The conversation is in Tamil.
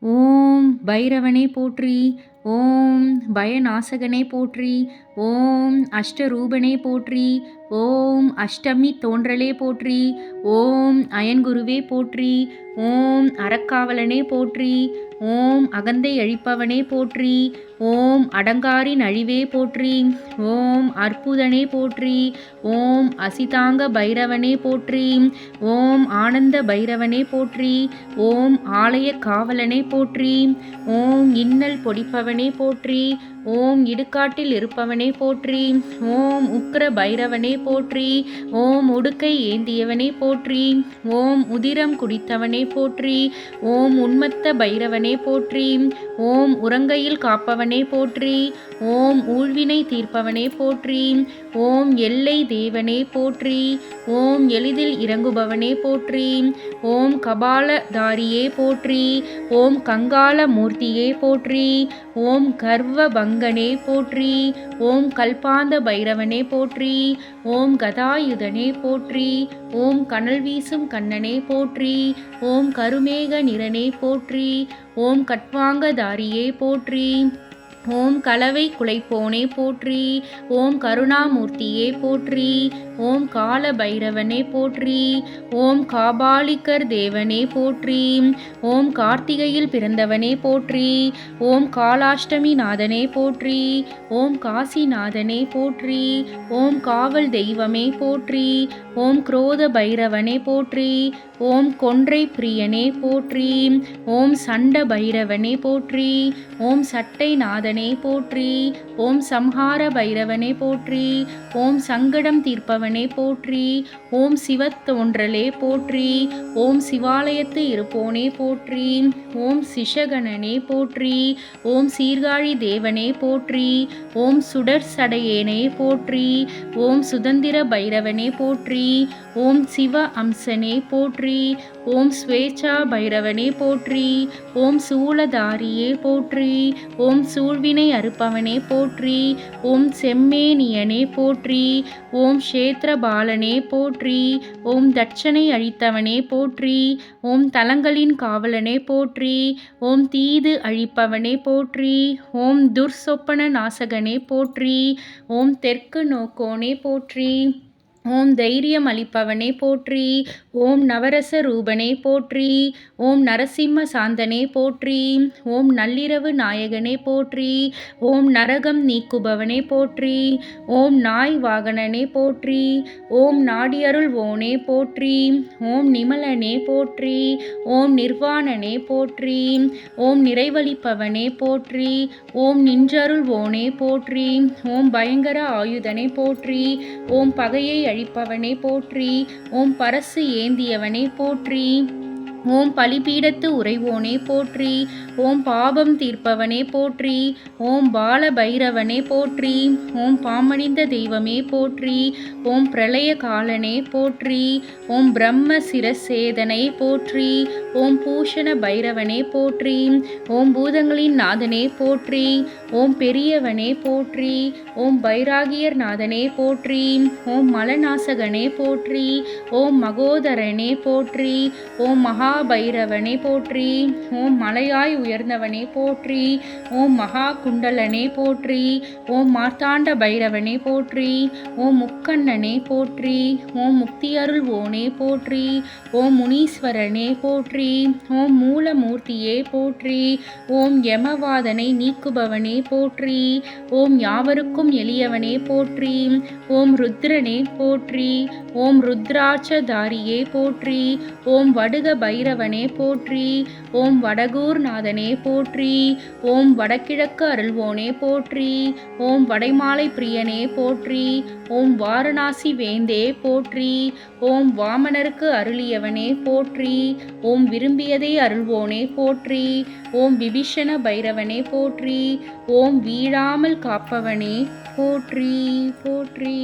ஓம் பைரவனே போற்றி. ஓம் பயநாசகனே போற்றி ஓம் அஷ்டரூபனே போற்றி ஓம் அஷ்டமி தோன்றலே போற்றி ஓம் அயன்குருவே போற்றி ஓம் அறக்காவலனே போற்றி ஓம் அகந்தை அழிப்பவனே போற்றி ஓம் அடங்காரின் அழிவே போற்றி ஓம் அற்புதனே போற்றி ஓம் அசிதாங்க பைரவனே போற்றி ஓம் ஆனந்த பைரவனே போற்றி ஓம் ஆலய காவலனே போற்றி ஓம் இன்னல் பொடிப்பவன் போற்றி ஓம் இடுகாட்டில் இருப்பவனே போற்றி ஓம் உக்கிர பைரவனே போற்றி ஓம் உடுக்கை ஏந்தியவனே போற்றி ஓம் உதிரம் குடித்தவனே போற்றி ஓம் உன்மத்த பைரவனே போற்றி ஓம் உறங்கையில் காப்பவனே போற்றி ஓம் ஊழ்வினை தீர்ப்பவனே போற்றி ஓம் எல்லை தேவனே போற்றி ஓம் எளிதில் இறங்குபவனே போற்றி ஓம் கபாலதாரியே போற்றி ஓம் கங்கால மூர்த்தியே போற்றி ஓம் கர்வ பங்கனே போற்றி ஓம் கல்பாந்த பைரவனே போற்றி ஓம் கதாயுதனே போற்றி ஓம் கனல் வீசும் கண்ணனே போற்றி ஓம் கருமேக நிறனே போற்றி ஓம் கட்வாங்கதாரியே போற்றி ஓம் கலவை குலைப்போனே போற்றி ஓம் கருணாமூர்த்தியே போற்றி ஓம் கால பைரவனே போற்றி ஓம் காபாலிக்கர் தேவனே போற்றி ஓம் கார்த்திகையில் பிறந்தவனே போற்றி ஓம் காலாஷ்டமி நாதனே போற்றி ஓம் காசிநாதனே போற்றி ஓம் காவல் தெய்வமே போற்றி ஓம் குரோத பைரவனே போற்றி ஓம் கொன்றை பிரியனே போற்றி ஓம் சண்ட பைரவனே போற்றி ஓம் சட்டை நாதனே போற்றி ஓம் சம்ஹார பைரவனே போற்றி ஓம் சங்கடம் தீர்ப்பவனே போற்றி. ஓம் சிவத்தோன்றலே போற்றி. ஓம் சிவாலயத்து இருப்போனே போற்றி. ஓம் சிஷகணனே போற்றி. ஓம் சீர்காழி தேவனே போற்றி. ஓம் சுடர் சடையேனே போற்றி. ஓம் சுதந்திர பைரவனே போற்றி. ஓம் சிவ அம்சனே போற்றி ஓம் ஸ்வேச்சா பைரவனே போற்றி ஓம் சூலதாரியே போற்றி ஓம் சூழ்வினை அறுப்பவனே போற்றி ஓம் செம்மேனியனே போற்றி ஓம் ஷேத்ரபாலனே போற்றி ஓம் தட்சனை அழித்தவனே போற்றி ஓம் தலங்களின் காவலனே போற்றி ஓம் தீது அழிப்பவனே போற்றி ஓம் துர்சொப்பன நாசகனே போற்றி ஓம் தெற்கு நோக்கோனே போற்றி ஓம் தைரியம் அளிப்பவனே போற்றி ஓம் நவரச ரூபனே போற்றி ஓம் நரசிம்ம சாந்தனே போற்றி ஓம் நள்ளிரவு நாயகனே போற்றி ஓம் நரகம் நீக்குபவனே போற்றி ஓம் நாய் வாகனனே போற்றி ஓம் நாடியருள் ஓனே போற்றி ஓம் நிமலனே போற்றி ஓம் நிர்வாணனே போற்றி ஓம் நிறைவளிப்பவனே போற்றி ஓம் நின்றருள் ஓனே போற்றி ஓம் பயங்கர ஆயுதனே போற்றி ஓம் பகையை அழிப்பவனே போற்றி ஓம் பரசு ஏந்தியவனே போற்றி ஓம் பலிபீடத்து உறைவோனே போற்றி ஓம் பாபம் தீர்ப்பவனே போற்றி ஓம் பால பைரவனே போற்றி ஓம் பாமணிந்த தெய்வமே போற்றி ஓம் பிரளய காலனே போற்றி ஓம் பிரம்ம சிரசேதனை போற்றி ஓம் பூஷண பைரவனே போற்றி ஓம் பூதங்களின் நாதனே போற்றி ஓம் பெரியவனே போற்றி ஓம் பைராகியர் நாதனே போற்றி ஓம் மலநாசகனே போற்றி ஓம் மகோதரனே போற்றி ஓம் மகாபைரவனே போற்றி ஓம் மலையாய் உயர்ந்தவனே போற்றி ஓம் மகா குண்டலனே போற்றி ஓம் மார்த்தாண்ட பைரவனே போற்றி ஓம் முக்கண்ணனே போற்றி ஓம் முக்தியருள் ஓனே போற்றி ஓம் முனீஸ்வரனே போற்றி ஓம் மூலமூர்த்தியே போற்றி ஓம் யமவாதனை நீக்குபவனே போற்றி ஓம் யாவருக்கும் எளியவனே போற்றி ஓம் ருத்ரனே போற்றி ஓம் ருத்ராட்சதாரியே போற்றி ஓம் வடுக பைரவனே போற்றி ஓம் வடகூர்நாதனே நாதனே போற்றி. ஓம் வடகிழக்கு அருள்வோனே போற்றி. ஓம் வடைமாலை பிரியனே போற்றி. ஓம் வாரணாசி வேந்தே போற்றி. ஓம் வாமனருக்கு அருளியவனே போற்றி. ஓம் விரும்பியதை அருள்வோனே போற்றி. ஓம் விபீஷண பைரவனே போற்றி. ஓம் வீழாமல் காப்பவனே போற்றி போற்றி.